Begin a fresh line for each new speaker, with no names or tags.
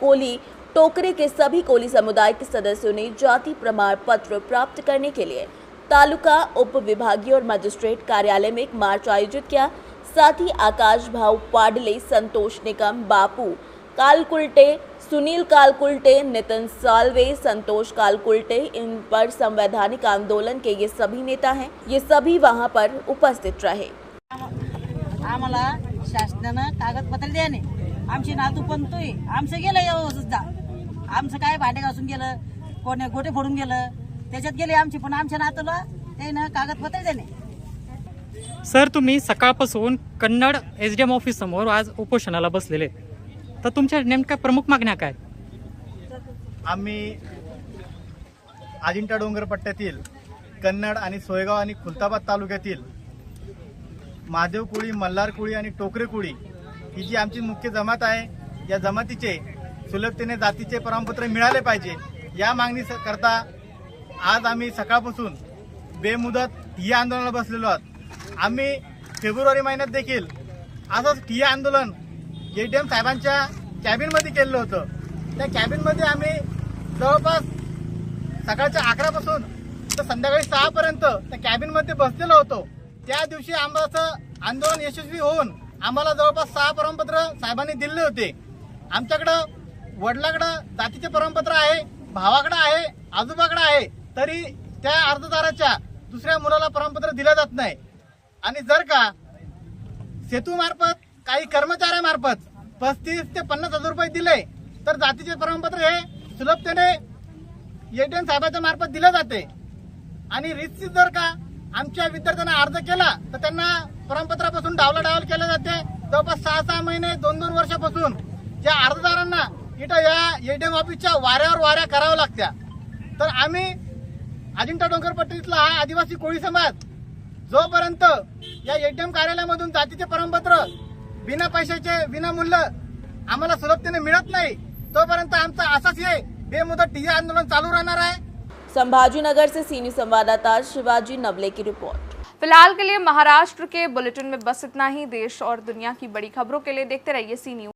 कोली, टोकरे के सभी कोली समुदाय के सदस्यों ने जाति प्रमाण पत्र प्राप्त करने के लिए तालुका, उप विभागीय और मजिस्ट्रेट कार्यालय में एक मार्च आयोजित किया। साथ ही आकाश भाव पाडले, संतोष निकम बापू कालकुलटे, सुनील कालकुलटे, नितिन सालवे, संतोष कालकुलटे, इन पर संवैधानिक आंदोलन के ये सभी नेता हैं। ये सभी वहाँ पर उपस्थित रहे।
आमचे नातू पण तोय. आमचं गेलं एवढं सुद्धा आमचं काय भांडे घासून गेलं कोणी गोटे फोडून गेलं. त्याच्यात गेले आमचे पण आमच्या नातूला त्यानं कागदपत्र देणे.
सर तुम्ही सकाळपासून Kannad S D M office समोर आज उपोषणाला बसलेले. तर तुमच्या नेमक्या प्रमुख मागण्या काय?
आम्ही अजिंठा डोंगर पट्ट्यातील कन्नड आणि सोयगाव आणि खुलताबाद तालुक्यातील महादेव कुळी मल्हार कुळी आणि टोकरे कुळी ही जी आमची मुख्य जमात आहे या जमातीचे सुलभतेने जातीचे प्रमाणपत्र मिळाले पाहिजे. या मागणी स- करता आज आम्ही सकाळपासून बेमुदत ठिय्या आंदोलनाला बसलेलो आहोत. आम्ही फेब्रुवारी महिन्यात देखील असंच ठिय्या आंदोलन एम साहेबांच्या कॅबिनमध्ये केलेलं होतं. त्या कॅबिनमध्ये आम्ही जवळपास सकाळच्या अकरापासून तर संध्याकाळी सहापर्यंत त्या कॅबिनमध्ये बसलेलो होतो. त्या दिवशी आम्हाला आंदोलन यशस्वी होऊन आम्हाला जवळपास सहा प्रमाणपत्र साहेबांनी दिले होते. आमच्याकडं वडिलाकडं जातीचे प्रमाणपत्र आहे भावाकडं आहे आजोबाकडं आहे तरी त्या अर्जदाराच्या दुसऱ्या मुलाला प्रमाणपत्र दिलं जात नाही. आणि जर का सेतूमार्फत काही कर्मचाऱ्यामार्फत पस्तीस ते पन्नास हजार रुपये दिले तर जातीचे प्रमाणपत्र हे सुलभतेने एटीएम साहेबाच्या मार्फत दिले जाते. आणि रिस्क जर का आमच्या विद्यार्थ्यांना अर्ज केला तर त्यांना प्रमाणपत्रापासून डावला डावल केले जाते. जवळपास सहा सहा महिने दोन दोन वर्षापासून त्या अर्जदारांना इथं या एडीएम ऑफिसच्या वाऱ्यावर वाऱ्या कराव्या लागत्या. तर आम्ही अजिंठा डोंगरपट्टीतला हा आदिवासी कोळी समाज जोपर्यंत या एटीएम कार्यालयामधून जातीचे प्रमाणपत्र बिना पैशाचे विनामूल्य आम्हाला सुलभतेने मिळत नाही तोपर्यंत आमचा असाच हे बेमुदत टीए आंदोलन चालू राहणार आहे.
संभाजीनगर से सीनी संवाददाता शिवाजी नवले की रिपोर्ट।
फिलहाल के लिए महाराष्ट्र के बुलेटिन में बस इतना ही। देश और दुनिया की बड़ी खबरों के लिए देखते रहिए सी न्यूज।